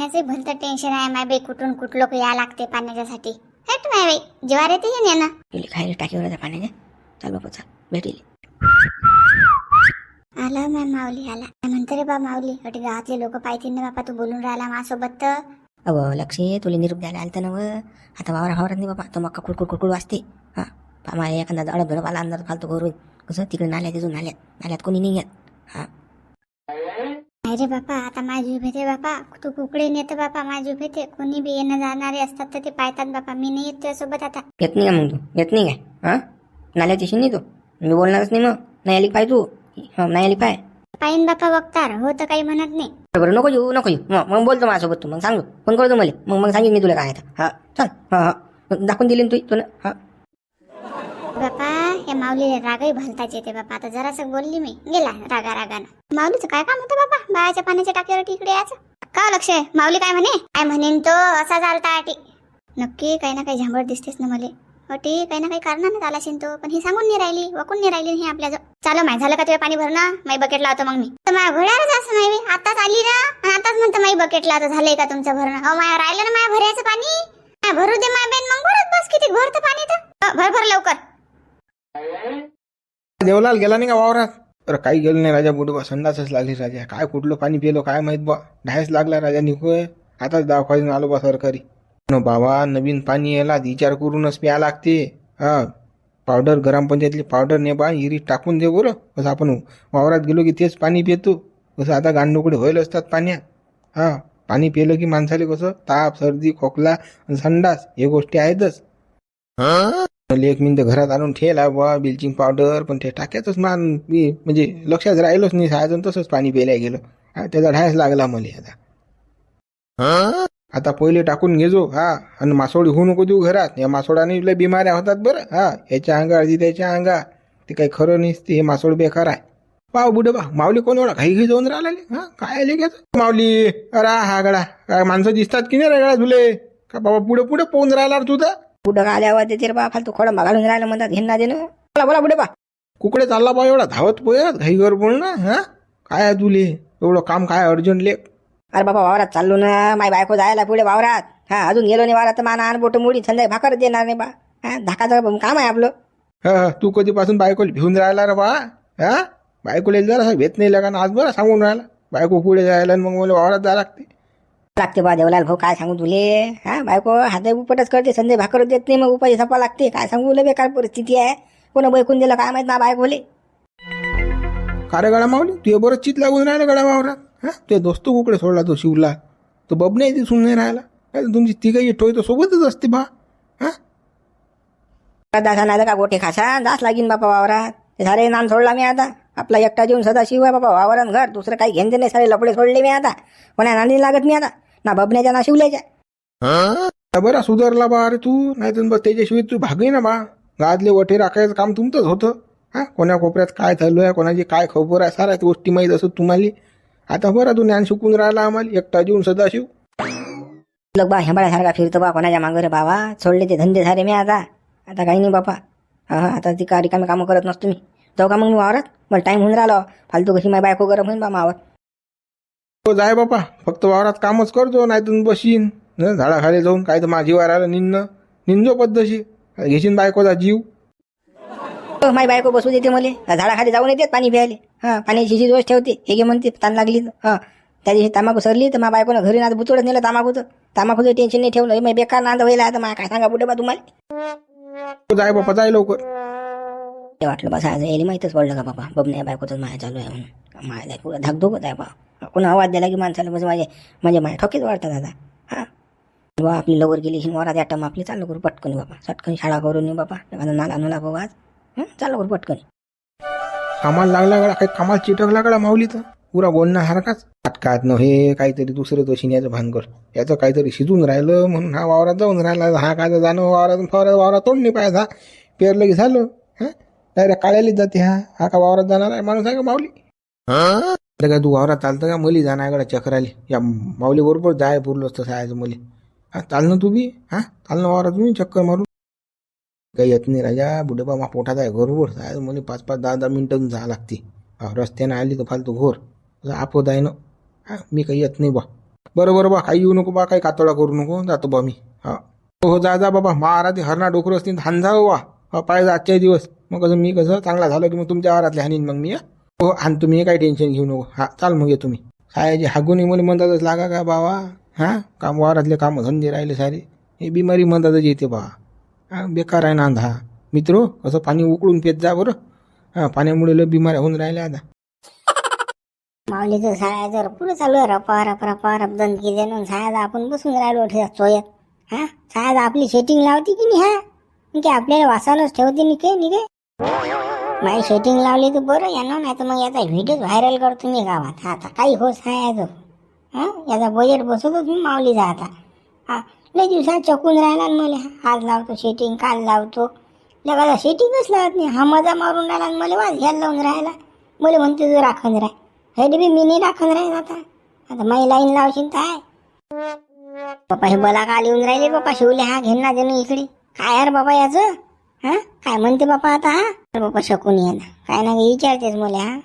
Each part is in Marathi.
पाण्याचे भलतं टेन्शन आहे. माय बाई कुठून कुठ लोक या लागते पाण्याच्यासाठी? हट माय बाई ज्वार येते हे ना खायला टाकीवर त्या पाण्याने चाल बापा चाल. भेटेल. आला माय माऊली आला. काय म्हणते रे बा माऊली? अटे गावातले लोक पाहिजे ना बापा तू बोलून राहिला माझ्यासोबत तर. अव लक्ष्मी तुला निरूप द्यायला आलतं ना व? आता वावर वावरात नाही बाबा तो मक्का कुडकुड कुडकुड वाजते. हां पा एखादा अडब धडप आला अंदर फालतू घर होईल कसं? तिकडे नाल्यात तिथून नाल्यात. नाल्यात कोणी नाही येत. हां. नाही रे बापा आता माझी भेटे बापा. तू कुकडे नेते बापा माझी भेटे कोणी बी येणं जाणारे असतात तर ते पाहतात बापा. मी नाही येत तुझ्यासोबत आता. येत नाही का मग तू? येत नाही काय हां? नाल्यात येशील नाही तू? मी बोलणारच नाही मग. नाही आली पाय तू? हां नाही आली पाय? पाहिन बापा बघतार हो तर काही म्हणत नाही. बरं नको येऊ नको येऊ. मग मग बोलतो माझ्यासोबत तू. मग सांगू फोन करतो मला. मग मग सांगेन मी तुला काय आहे हां चल. हां हां. दाखवून दिली ना तू तुला हां. बापा या माऊलीला रागही भलताच येते बापा. आता जरासं बोलली मी. गेला रागा रागानं. माऊलीचं काय काम होतं बाबा बाळाच्या पाण्याच्या टाकीवर तिकडे यायचं? का हो लक्ष? आहे माऊली काय म्हणे? काय म्हणेन तो? असा झालता आटी. नक्की काही ना काही झांबड दिसतेस ना मले. अटी काही ना काही कारणानं आला असेल तो. पण ही सांगून नाही राहिली वकून नाही राहिली हे आपल्या चालू माय झालं का तुझ्या पाणी भरणं? माई बकेट लावतो मग मी. तर माझ्या घोड्यावरच असं नाही आताच आली ना? आणि आताच म्हणतो माई बकेट लावतो. झालंय का तुमचं भरणं? अहो माया राहिलं ना माया भरायचं पाणी? भरू दे माय बेन मग भरत बस किती भरतं पाणी तर. भर भर लवकर. देवलाल गेला नाही का वावरात? अरे काही गेलो नाही राजा बुडबा संडासच लागली राजा. काय कुठलं पाणी पिलो काय माहीत बा ढायच लागला राजा निघूय आताच दवाखान्यात आलो बा सरकारी. न बाबा नवीन पाणी यायला विचार करूनच प्या लागते. हा पावडर ग्रामपंचायतली पावडर ने बा इरी टाकून दे बरं. कसं आपण वावरात गेलो की तेच पाणी पितो. कसं आता गांडोकडे होईल असतात पाण्यात हा पाणी पिलं की माणसाले कसं? ताप सर्दी खोकला संडास हे गोष्टी आहेतच. हा? एक मिनिट घरात आणून ठेला बा ब्लिचिंग पावडर पण ते टाक्यातच मान मी म्हणजे लक्षात राहिलोच नाही सायजून तसंच पाणी प्यायला गेलं. त्याचा ढायस लागला मला आता. आता पहिले टाकून घेजो हा आणि मासोळी होऊ नको देऊ घरात. या मासोडाने लय बिमाऱ्या होतात बरं. हा याच्या अंगा अर्धी त्याच्या अंगा ते काही खरं नसते हे मासोळ बेकार आहे. पाव बुडे बा माऊली कोण ओळख घाई घाई जाऊन राहिला हा काय आले घ्यायचं माऊली अरा हा गडा काय माणसं दिसतात की नाही रे गडा का बाबा पुढे पुढे पोहून राहिला तुझं पुढं आल्यावर ते रे बा फालतू खोडं घालून राहिलं म्हणतात घेणं देणं. बोला बोला पुढे बा. कुकडे चालला बा एवढा धावत पोयत घाईवर बोल ना हा? काय तुले? एवढं काम काय अर्जंट लेख अरे बाबा वावरात चाललो ना माय बायको जायला पुढे वावरात. हा अजून गेलो नाही वावरात तर माना आण बोट मुडी संध्याकाळी भाकर देणार नाही बा. हा धाकाचं काम आहे आपलं. हा हा, तू कधीपासून बायकोला भिवून राहिला रे बा? हा? बायकोला जरा भेट नाही लागा आज बरं सांगून राहिला. बायको पुढे जायला आणि मग मला वावरात जायला लागते. लागते बा देवलाल भाऊ काय सांगू तुले? हा बायको हात उपटच करते संध्या भाकर देत नाही मग उपाशी सपा लागते. काय सांगू लय बेकार परिस्थिती आहे. कोण बैकून दिलं काय माहीत ना बायकोले? का रे गळा मावली तू बरं चित लागून राहिला गळा वावरात हा ते दोस्त कुकडे सोडला तो शिवला. तो बबने दिसून नाही राहिला. काय तुमची तिघही टोय तर सोबतच असते बा. हा? दासा नाही का गोटे खासा? दास लागीन बापा वावरात. सारे नाम सोडला मी आता. आपला एकटा जीवन सदा शिव आहे बाबा वावरात घर दुसरं काही घेणं नाही सारे लपडे सोडले मी आता. कोणा नांदी लागत मी आता. ना बबण्याच्या ना शिवल्याच्या. हा, बरा सुधारला बा अरे तू. नाही तर बस त्याच्याशिवाय तू भागही ना बा. गादले वठे राखायचं काम तुमचंच होतं. हा? कोण्या कोपऱ्यात काय चालू आहे कोणाची काय खबर आहे साऱ्या गोष्टी माहीत असत तुम्हाला. आता बरं तू ज्ञान शिकून राहिला आम्हाला एकटा जीवन सदाशिव लोक बा हेंबाळ्यासारखा फिरतो बा कोणाच्या मागं रे बाबा. सोडले ते धंदे सारे मी आता. आता काही नाही बापा. हा हा, आता ती का रिकामी कामं करत नसतो मी. जाऊ का मग मी वावरात? मला टाईम होऊन राहिलो. फालतू कशी माझी बायको गरम होईन बा मावर तो जाय बापा. फक्त वावरात कामच करतो नाही तर बशीन. हं, झाडाखाली जाऊन काय तर माझी वाराला निन्न. निंजो पद्धशी घेशीन बायकोचा जीव. हो, माझी बायको बसू देते मले. झाडाखाली जाऊन येते पाणी प्यायले. हा पाणी शिशी दोष ठेवते. हे घे म्हणते ताण लागली तर. हा. त्या दिवशी तांबाखू सरली तर माझ्या बायकोनं घरी ना बुचोडच नेलं तांबाखूचं. तांबाखूचं टेन्शन नाही ठेवलं. हे माझी बेकार नांद व्हायला आता. मला काय सांगा बुडे बा तुम्हाला? तो जाय बापा जाय लवकर. ते वाटलं बस आज यायला माहीतच पडलं का बाबा? बबने बायकोच माया चालू आहे म्हणून. माया पुढं धाकधुकच आहे बा. कोण आवाज दिला की माणसाला? बस माझे म्हणजे माझ्या ठोकेच वाढतात दादा हा? बा आपली लवर गेली ही वरात ॲटम आपली चालू करू पटकन बाबा. चटकन शाळा करून येऊ बाबा. एखादा नाला नुला बघू आज. हं, चालू करू पटकन. कामाला लागला गडा काही कामाला चिटकला गडा माऊली तर? पुरा बोलण्यासारखाच अटकात न हे काहीतरी दुसरं तो भान भानकर याचं काहीतरी शिजून राहिलं म्हणून हा वावरात जाऊन राहिला. हा काय जाणं वावरात फवारात वावरात तोंड नाही पाहिजे हा पेरलं की झालं. हां? डायरेक्ट काळ्यालीच जाते हा? हा का वावरात जाणार आहे? माणूस आहे का माऊली? अरे काय तू वावरात चालतं का? मुली जाणार गडा चक्राली. या माऊली बरोबर जाय पुरलं असतं सायचं मुली. हा चाल ना तू बी हा? चाल ना वावरात तुम्ही चक्कर मारू काही येत नाही राजा बुडेबा मा पोटात आहे बरोबर. साय मुली पाच पाच दहा दहा मिनटं जावं लागते. रस्त्यानं आली तर फालतू घोर. आपत आहे ना. हा मी काही येत नाही बा. बरं बरं बा काही येऊ नको बा काही कातोडा करू नको. जातो बा मी. हा. हो हो जा जा बाबा. महाराज हरणा डोकर असतील धान हो जा वा हा पाहिजे आजच्या दिवस. मग कसं मी कसं चांगला झालो की मग तुमच्या आवारातले हानीन मग मी हो? आणि तुम्ही काही टेन्शन घेऊ नको. हा चाल मग ये तुम्ही सायाजी हागून मला म्हणतातच लागा का बाबा? हा? काम वावरातले कामं धंदे राहिले सारे. हे बिमारी म्हणतातच येते बा. बेकार आहे ना अंधा मित्र असं पाणी उकळून पेत जा बरं. हा पाण्यामुळे लय बिमाऱ्या होऊन राहिल्या आता. माऊलीचं साया जर पुढे चालू आहे रपा रप रपा रप दंदकी देणं साया आपण बसून राहिलो ठेवा चोयत हा? साया आपली सेटिंग लावते की नाही हा? की आपल्याला वासानच ठेवते नि काय नि माझी सेटिंग लावली तर बरं यांना नाही तर मग याचा व्हिडिओ व्हायरल करतो मी गावात. आता काही होत आहे याचं हा याचा बजेट बसवतोच मी माऊलीचा आता. हा लय दिवसात चकून राहिला ना मला. आज लावतो सेटिंग काल लावतो. लगाला सेटिंगच लावत नाही. हा मजा मारून राहिला मला वाज घ्यायला लावून राहिला. मला म्हणते तू राखून राह. हे बी मी नाही राखून राहील आता. आता माई लाईन लावशील तर आहे बापा हे बला का येऊन राहिले बापा शिवले हा घेऊन ना इकडे. काय यार बाबा याचं? हा? काय म्हणते बापा आता? हा बापा शकून ये ना. काय ना विचारतेच मला हा.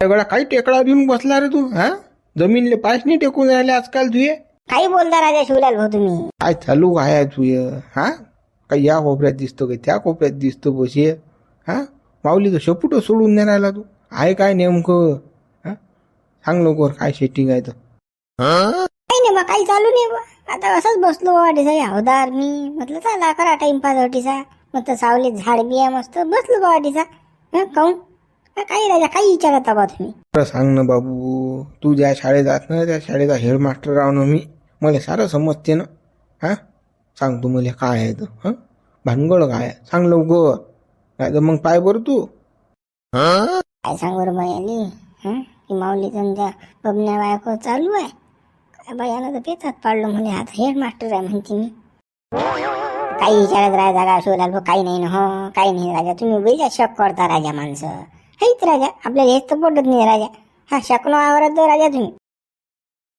सगळा काही टेकडा देऊन बसला रे तू हा? जमीनले पायच नाही टेकून राहिले आजकाल तुये? काही बोलता राजा शिवलाल भाऊ तुम्ही. काय चालू काय आहे तुय हा? काही या कोपऱ्यात दिसतो काही त्या कोपऱ्यात दिसतो बसे हा? माऊली तर शपूट सोडून नाही राहिला तू. आहे काय नेमकं हा? सांग लवकर काय सेटिंग आहे तर. काही नाही बा काही चालू नाही बा. आता असंच बसलो वाटीसा हवदार मी. म्हटलं चला करा टाइमपास वाटीसा मग तर सावलीत झाड बी आहे मस्त बसलो बा वाटीसा हा काऊन हा, काही राजा काही विचारत बा तुम्ही. खरं सांग ना बाबू तू ज्या शाळेत जात ना त्या शाळेचा हेडमास्टर राव ना मी. मला सारं समजते ना. हा? सांग तू मला काय आहे तर हा? भानगड काय आहे? सांग लवकर. नाही तर मग पाय बरं तू. काय सांग बरं बाई आली हं? की माऊली त्यांच्या बबन्या बायको चालू आहे. काय बाई यानं तर पेचात पाडलं म्हणे आता हेड मास्टर आहे म्हणते मी. काही विचारत राजा का शिवलाल भाऊ काही नाही ना हो काही नाही राजा. तुम्ही बैजा शक करता राजा माणसं. हेच राजा आपल्याला हेच तर पडत नाही राजा. हा शकनो आवरत दो राजा तुम्ही.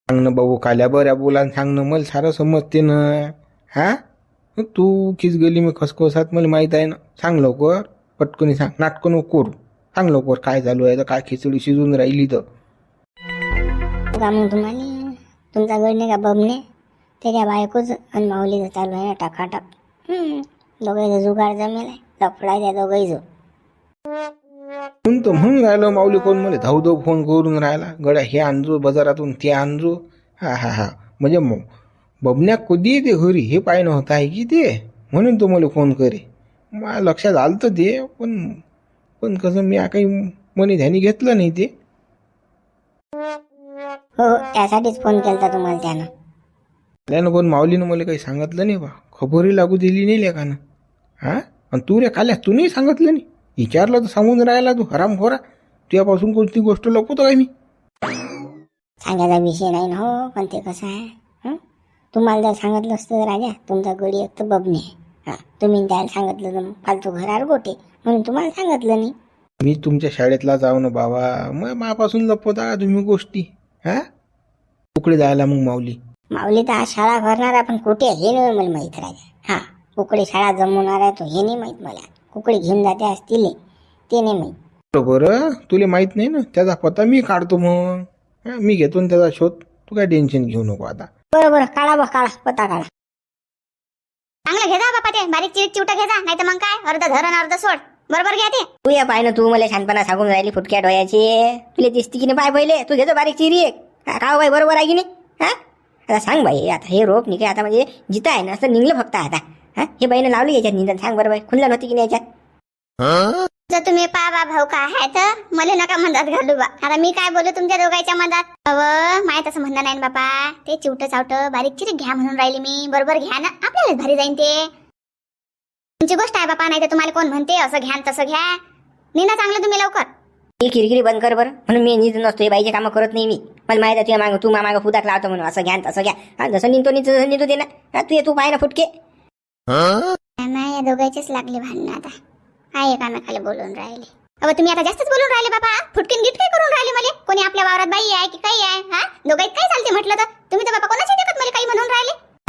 सांग ना बाबू काल्या बऱ्या बोला सांग ना मला सारं समजते ना. हा? तू किस गेली मी खसखसात मला माहीत आहे ना. सांग लवकर पटकनी सांग नाटकं नको करू. सांग लवकर काय चालू आहे तर काय खिचडी शिजून राहिली तर. का मग तुम्हाला तुमचा गड नाही का बबने? त्याच्या बायकोच आणि माऊलीचं चालू आहे ना टाकाटाक दोघांचं जुगाड जमेल लफडा त्या दोघांचं म्हणून तर म्हणून राहिलो माऊली कोण मला धाव धाव फोन करून राहिला गड्या हे आणजो बाजारातून ते आणजो. हा हा हा. म्हणजे मग बबन्या कधी येते घरी हे पाहिणं होत आहे की ते? म्हणून तो मला फोन करे. मला लक्षात आलं तर ते पण पण कसं मी काही मनी ध्यानी घेतलं नाही ते. हो हो त्यासाठीच फोन केलता तुम्हाला त्यानं. त्यानं पण माऊलीनं मला काही सांगितलं नाही बा. खबरही लागू दिली नाही लेखानं हा? आणि तू रे काल्या तू नाही सांगितलं नाही. विचारलं तर सांगून राहिला तू हराम खोरा. तुझ्यापासून कोणती गोष्ट लपवतो काय मी? सांगायचा विषय नाही ना हो पण ते कसं आहे? हं? तुम्हाला जर सांगितलं असतं तर राजा तुमचा गडी एक तर बबने. हा तुम्ही त्याला सांगितलं तर मग फालतू घरावर गोटे. म्हणून तुम्हाला सांगितलं नाही. मी तुमच्या शाळेतला जाऊ ना बाबा. मग मापासून लपवता का तुम्ही गोष्टी? हा? उकडे जायला मग माऊली. माऊली तर आज शाळा भरणार आहे, पण कुठे हे नाही मला माहीत राजा. हा कुकडे शाळा जमवणार आहे तो हे नाही माहीत मला. कुकडे घेऊन जाते असतील ते नाही माहीत. बरं तुला माहीत नाही ना? त्याचा पत्ता मी काढतो मग. हा, मी घेतो ना त्याचा शोध. तू काय टेन्शन घेऊ नको आता. बरं बरं काढा बा काढा पत्ता काढा. चांगलं घे जा बापा ते बारीक चिरीक चिवटा घे जा नाही तर मग काय? अर्ध धरण अर्ध सोड. बरोबर घ्या ते. तू या पाय ना तू मला शांतपणा सांगून राहिली फुटक्या डोळ्याची. तुला दिसती की नाही पाय पहिले? तू घेतो बारीक चिरी एक. हा, का हो बाई बरोबर आहे की नाही? हा? आता सांग बाई आता हे रोप निघे आता म्हणजे जिथं आहे ना असं निघलं फक्त आता. हा? हे बाईनं लावली याच्यात निंदन सांग बरं बाई खुल्ला नव्हती की नाही याच्यात? जर तुम्ही पाहा भाऊ काय आहे तर मला नका मनात घालू बा. आता मी काय बोलू तुमच्या दोघांच्या मनात अव माय तसं म्हणणं नाही बापा. ते चिवट चावट बारीक चिरीक घ्या म्हणून राहिली मी. बरोबर घ्या ना आपल्याला भारी जाईन ते. तुमची गोष्ट आहे बापा नाही तर तुम्हाला कोण म्हणते असं घ्या तसं घ्या. निना चांगलं तुम्ही लवकर. ही किरकिरी बंद कर बरं. म्हणून मी निज नसतो हे बाईचे कामं करत नाही मी. मला माहिती आहे तुझ्या मागं तू मागं फुदाक लावतो म्हणून. असं घ्या न तसं घ्या. हा जसं निघतो निघतो तसं निघतो ते ना. हा, तू ये तू पाय ना फुटके. नाही या दोघांचेच लागले भांडणं आता. काय एकामेकाला बोलून राहिले. अबा तुम्ही आता जास्तच बोलून राहिले बाबा फुटकिन गिट काय करून राहिले मला. कोणी आपल्या वावरात बाई आहे की काही आहे? हा? दोघांत काय चालते म्हटलं तर? तुम्ही तर बाबा कोणाच्या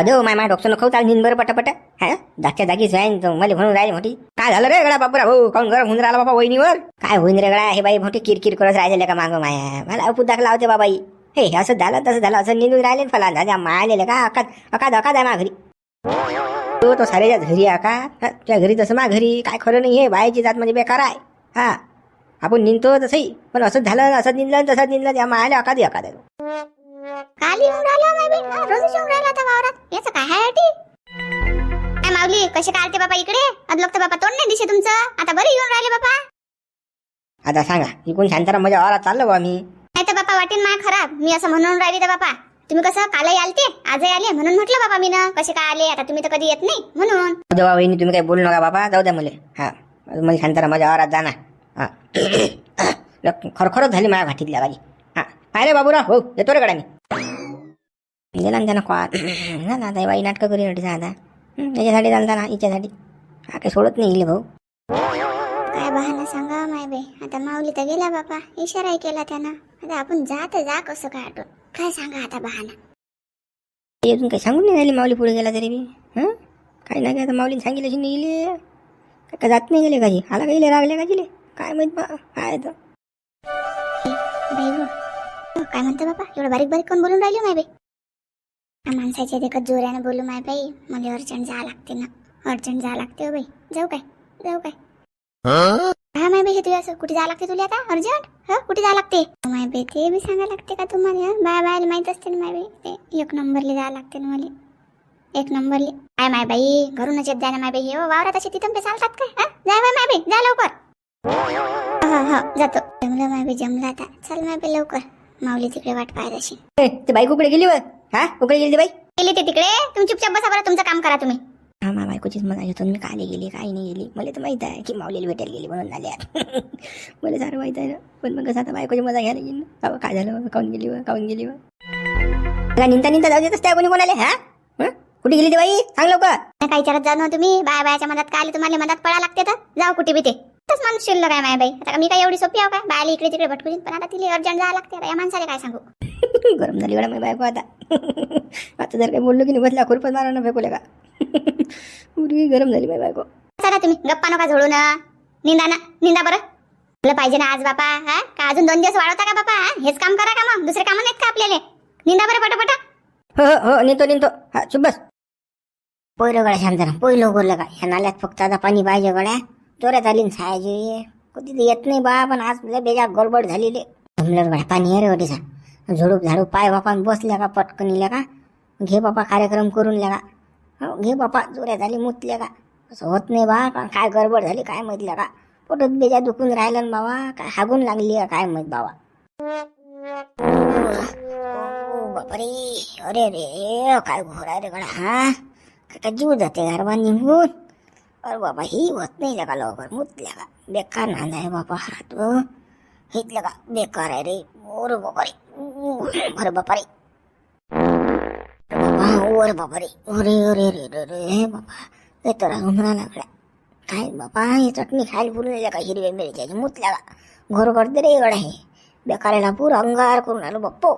अदो माय माय डॉक्टर खाऊ चाल निन बरं पटापट. हा? जागच्या जागीच जाईन मला म्हणून राहिले मोठी. काय झालं रे गडा बापरा भाऊ हो, काऊन गरम होऊन राहिला बाबा वहिनीवर? काय होईन रे गडा हे बाई मोठी किरकिर करत राहिले का मागं माया? मला फुदाक लावते बाबाई. हे असं झालं तसं झालं असं निघून राहिले फला दादा मायलेलं का अकाद अकाद अकाद आहे मा घरी तो तो सारेच्या घरी आहे का? त्या घरी तसं मा घरी? काय खरं नाही आहे बायाची जात म्हणजे बेकार आहे. हा आपण निंदतो तसंही. पण असंच झालं असं निंदलं तसंच निंदलं त्या मायाला अकादी अकाद आहे. काल येऊन राहिला बी रोजच येऊन राहिला आता वावरात. याचं काय आहे अटी काय माऊली कसे काढते बाबा इकडे? अदलोक तर बाबा तोंड नाही दिसे तुमचं. आता बरे येऊन राहिले बाबा आता सांगा इकडून शांताराम माझ्या वावरात चाललो बा मी. नाही तर बापा वाटेन माय खराब. मी असं म्हणून राहिली तर बापा. तुम्ही कसं कालही आलते आजही आले म्हणून म्हटलं बाबा मी ना कसे काय आले आता तुम्ही तर कधी येत नाही म्हणून. देवा वहिनी तुम्ही काही बोलू नका बाबा जाऊ द्या मला. हा. मला शांताराम माझ्या वावरात जाणार. हा. खरखरच झाली माझ्या भाटीतल्या गाडी पाहिले बाबूराव. हो येतो रे गड्या मी. दिला ना त्यांना कॉल. ना ना आता बाई नाटकं करी नव्हती आता हं, याच्यासाठी चालता ना हिच्यासाठी. हा काही सोडत नाही इले भाऊ. काय बहाना सांगा माय बे. आता माऊली तर गेला बापा. इशाराही केला त्यानं. आता आपण जा तर जा कसं काय आठवण काय सांगा आता बहाना. अजून काही सांगून नाही झाली माऊली पुढे गेला तरी बी. हं? काही नाही काय आता माऊलीने सांगितलं अशी नाही गेले काय का जात नाही गेले काजी आला काही रागले का जिले? काय माहीत बा काय तर हो, काय म्हणतो बाबा एवढं बारीक बारीक कोण बोलून राहिलो हो माय बाई? माणसाच्या देखत जोराने बोलू माय बाई. मला अर्जंट जावं लागते ना. अर्जंट जावं लागते हो बाई. जाऊ काय? जाऊ काय? हा माय बाई हे तुला असं कुठे जावं लागते तुला आता? अर्जंट? हा कुठे जावं लागते? हो माय बाई ते बी सांगा लागते का तुम्हाला? हं? बाय बायला माहीत असते ना माय बाई. ते एक नंबरले जावं लागते ना मला. एक नंबरले. काय माय बाई घरूनच येत जाय ना माय बाई. हे हो, वावरात असे तिथं चालतात काय? हा? जा बाय माय बाई जा लवकर. हा हा जातो. जमलं माय बाई जमलं आता. चल माय बाई लवकर. माऊली तिकडे वाट पाहत अशी ए, ते बाई कुकडे गेली व हा? कुकडे गेली ती बाई? गेली ते तिकडे? तुम्ही चुपचाप बसा बरं तुमचं काम करा तुम्ही. हा मा बायकोचीच मजा घेतो मी काले गेली काही नाही गेली? मला तर माहीत आहे की माऊलीला भेटायला गेली म्हणून झाले मला सारं माहीत आहे ना. पण मग कसं आता बायकोची मजा घ्यायला गेली ना? अहो, काय झालं काऊन गेली व काऊन गेली व का निंता निंता जाऊ देतच त्या कोणी कोणाले हा? हं? कुठे गेली ती बाई? सांग लवकर. काय विचारत जा ना तुम्ही. बाया बायाच्या मनात काय आले? तुम्हाला मनात पडा लागते तर. जाऊ कुठे बी ते. तस माणूस शिल्लक काय माय बाई? आता मी काय एवढी सोपी आहो काय बायाला इकडे तिकडे भटकून. पण आता तिला अर्जंट जावं लागते आता या माणसाला काय सांगू? गरम झाली गड्या माझी बायको आता. आता जर काही बोललो की नाही बसल्या खुरपत मारा ना का? पुरी गरम झाली माझी बायको. चला तुम्ही गप्पा नका झोडू ना. निंदा ना निंदा बरं. तुला पाहिजे ना आज बापा हा? का अजून दोन दिवस वाढवता का बापा? हा? हेच काम करा का मग? दुसरे कामं नाहीत का आपल्याला? निंदा बरं पटापटा. हो हो हो निंतो निंतो. हा चुप बस. पहिलं गड्या शांत पहिलं उघडलं का ह्या नाल्यात फक्त आता पाणी पाहिजे गड्या. जोरात आली ना छायाची कधी तर येत नाही बा पण आज लय बेजा गडबड झालेली. जमलं गड्या पाणी रे ओटीसा झुडूप झाडू पाय बापा बसल्या का पटकन इल्या का? घे बापा कार्यक्रम करून ल्या का? हो, घे बापा जोऱ्या झाली मुतल्या का? असं होत नाही बा पण काय गडबड झाली काय माहितल्या का? पोटात बेजा दुखून राहिलं ना बाबा काय हागून लागली का काय माहीत बाबा. बापरे अरे रे काय घोर आहे रे गडा हा? काय काय जीव जाते गारवा निघून? अरे बाबा ही होत नाही लगा लवकर मुतल्या का बेकार नांदा आहे बाबा हात व. हितलं का बेकार आहे रे. ओर बाबा रे अरे बापा रे बाबा ओर बाबा रे अरे अरे अरे रे अरे बाबा. हे तर उमरा लागला काय बापा हे चटणी खायला पुरलेल्या का हिरव्या मिरच्याची. मुतल्या का घोर करते रे इकडे हे. बेकाराला पूर अंगार करून आलो बाप्पो.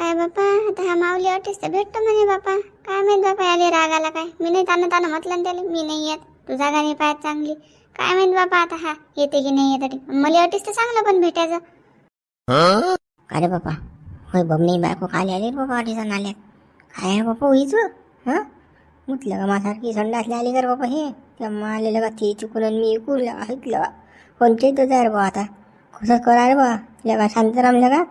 काय बापा आता हा माऊली अटीस तर भेटतो म्हणे बापा. काय माहीत बापा आले रागाला काय? मी नाही ताना ताना म्हटलं ना त्याला. मी नाही येत. तू जागा नाही पाहत चांगली. काय माहीत बापा आता हा येते की नाही येत मला अटीस तर चांगलं पण भेटायचं. अरे बापा होय बमणी बायको खाली आली बापा बाबा अडीचा नाल्यात काय आहे बापा होईच हां? मुतलं का माझ्यासारखी संडासले आली कर बापा हे. त्या मालेलं का ते चुकून मी ऐकून ऐकलं. का तो आहे रे बा आता? कसं करा रे बा लगा शांताराम लगा.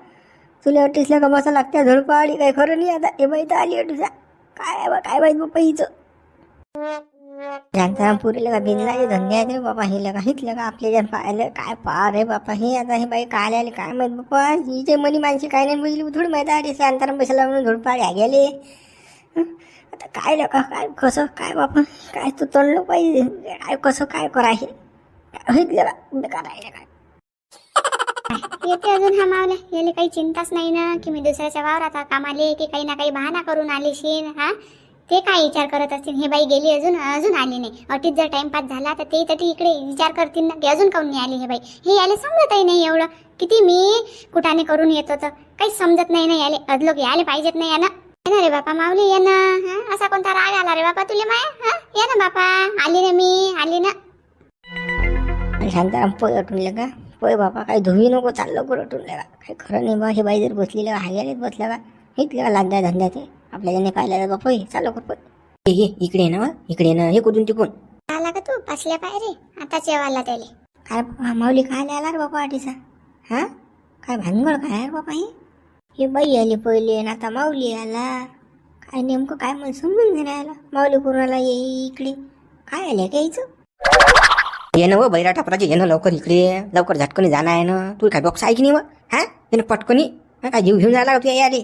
तुला टिसल्या का बसा लागत्या झडपा आली काही खरं नाही आता. हे बाई तर आली तुझा काय बा काय माहीत बाप्पा हिचं? शांताराम पुरीला का बिनलाचे धंदे आहे बाबा हे लगा हितलं का आपल्या जण पाहिलं? काय पा रे बापा हे? आता हे बाई काय आले काय माहीत बाप्पा? हिचे मनी माणसे काय नाही बुजली थोडी माहिती आहे शांताराम बसला म्हणून धुडपाळे गेले आता काय लका काय कसं काय बापा काय तू तळलं पाहिजे काय कसं काय करायचे? हे काय हितलं का बेकार आहे काय? येते अजून हा मावल्या याला काही चिंताच नाही ना की मी दुसऱ्याच्या वावरात कामाले की काही ना काही बहाणा करून आलीशीन हा? ते काय विचार करत असतील? हे बाई गेली अजून अजून आली नाही. अटीत जर टाइमपास झाला तर ते तरी इकडे विचार करतील ना की अजून काऊन नाही आली हे बाई? हे याले समजतही नाही एवढं. किती मी कुठाने करून येत होतं? काहीच समजत नाही ना याले. अदलोक याले पाहिजेत नाही यानं. ये ना रे बापा माऊली ये ना हा? असा कोणता राग आला रे बापा तुले माया? हा? ये ना बापा आली ना मी आली ना. शांताराम पोय उठून का? होय बाबा काही धुवी नको चाललं कुरटून का काही खरं नाही बा हे बाई जर बसलेलं हाग्यालेच बसल्या का इथल्या लागल्या धंद्यात आहे आपल्याला नाही पाहिलं बापा हे चालू कर हे हे इकडे ना इकडे ना हे कुठून तिकून? आला का तू? पासल्या पायरे आताच येवाला त्याले. काय माऊली काय आला रे बापा आठीचा हा? काय भानगड काय आहे रे बापा हे? हे बाई आली पहिले आणि आता माऊली आला काय नेमकं काय मला समजून राहिलं. माऊली कोणाला ये इकडे? काय आले काय हिचं ये ना व बैरा टापराची ये ना लवकर इकडे लवकर झटकनी जाणं आहे ना। तू काय बॉक्स आहे की नाही व ये पटकनी? हा, काय जीव घेऊन जायला होती याले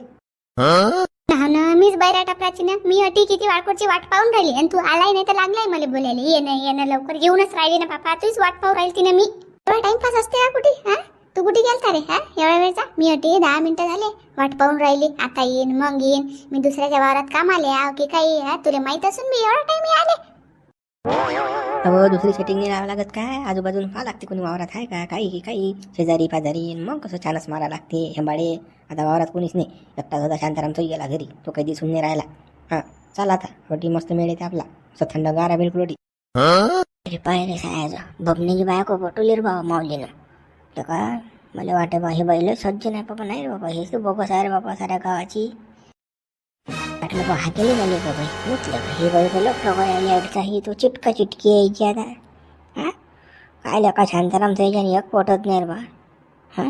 हा ना मीच बैरा टापराची ना. मी अटी किती वाटकोची वाट पाहून राहिली आणि तू आलाय नाही तर लागलाय मला बोलायला. ये ना ये ना लवकर येऊनच राहिली ना पापा तूच वाट पाहून राहिली ना मी. एवढा टाइमपास असते का कुठे? हा? तू कुठे गेलता रे? हा? एवढ्या वेळचा? मी अटी दहा मिनिटं झाले. वाट पाहून राहिली. आता येईन मग येईन. मी दुसऱ्याच्या वावरात काम आले आहो की काही? हा तुला माहीत असून मी एवढा टाइम आले अहो दुसरी सेटिंग नाही लावावं लागत काय? आजूबाजूला पहा लागते कोणी वावरात आहे का? काही की काही. शेजारी पाजारी मग कसं छानच मारा लागते हेंबाडे. आता वावरात कोणीच नाही. एकटा होता शांताराम तो गेला घरी. तो काही दिसून नाही राहिला. हां चला आता. रोटी मस्त मिळते आपला. असं थंड गारा बिलकुल रोटी. अरे रे सायाचा बबनीची बायको पटवली रे बाबा माऊलीनं. तर का मला वाटतं बा हे बैल सज्ज नाही बाबा नाही रे बाबा. हेच बोगस आहे रे बाबा साऱ्या गावाची. वाटलं बा हा गेली झाली का बाई. म्हटलं का हे बाई बोल प्रवायाने अडचाही तो चिटका चिटकी यायची आता. हा? काय लका शांताराम याच्यानं एक पोटत नाही रे बा. हां?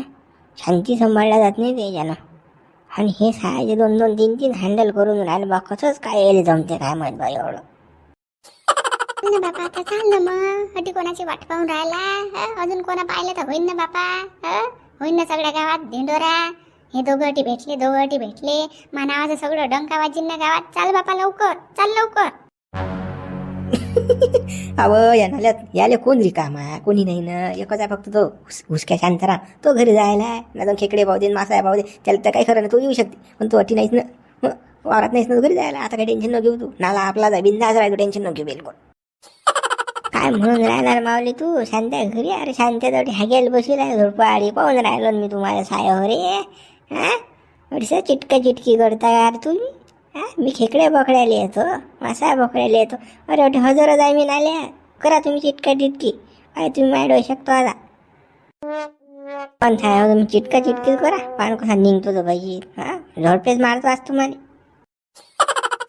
शांती सांभाळल्या जात नाही त्याच्यानं आणि हे सहायचे दोन दोन तीन तीन हँडल करून राहिलं बा कसंच काय येईल जमते काय माहीत बा एवढं. ना बापा आता चाल ना मग. अटी कोणाची वाट पाहून राहिला? अजून कोणा पाहिलं तर होईन ना बापा. होईन ना सगळ्या गावात धिंडोरा. हे दोघं अटी भेटले दोघं अटी भेटले. मा नावाचं सगळं डंका वाजीन ना गावात चाल बापा लवकर चाल लवकर. अव या नाल्यात याले कोण रिकामा कोणी नाही ना? एकच आहे फक्त तो हुसक्या शांतरा तो घरी जायला ना दोन खेकडे पाहू दे मासा पाहू दे त्याला तर काही खरं नाही तू येऊ शकते. पण तो अटी नाहीस ना. मग वावरात नाहीच ना घरी जायला. आता काही टेन्शन न घेऊ तू. नाला आपला जा बिंदास राहतो टेन्शन न घेऊ बिलकुल. काय म्हणून राहणार मावली तू? शांत्या घरी? अरे शांत्या तेवढी हागेल बशी राह झोडपाडी पाहून राहिलो ना मी तुम्हाला साय रे हा? अडीसा चिटका चिटकी करता यार तुम्ही? हा? मी खेकडे पकडायला येतो. मासा पकडायला येतो. अरे वाटे हजर जाय मी करा तुम्ही चिटका चिटकी. काय तुम्ही मांडवू शकतो आता? पण थाय हो, तुम्ही चिटका चिटकी करा. पान कसा निघतो तो पाहिजे हा? झोडपेच मारतो आज तुम्हाला.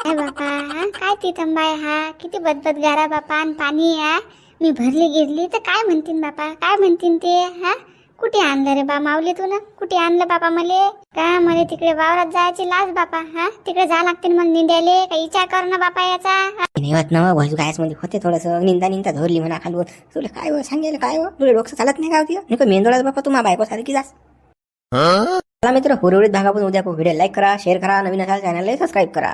काय बापा? हा? काय ती तंबाय हा? किती बदबद गारा बापा. आणि पाणी हा? मी भरली गिरली तर काय म्हणतीन बापा? काय म्हणतीन ते? हा? कुठे आणलं रे बा माऊली तू ना कुठे आणलं बापा मले? का मला तिकडे वावरात जायची लाज बापा हा? तिकडे जा लागते ना मला निंद्याले काही विचार कर ना बापा याचा. हा? नाही होत ना भजू गायसमध्ये होते थोडंसं. निंदा निंदा धरली म्हणा खालवर. तुला काय हो सांगेल काय हो? तुला डोकं चालत नाही का होती नाही मेंदोळा बापा तुम्हा बायको सारखी जास. चला मित्र उर्वरित भागापासून उद्या व्हिडिओ लाईक करा शेअर करा नवीन असाल चॅनलला सबस्क्राईब करा.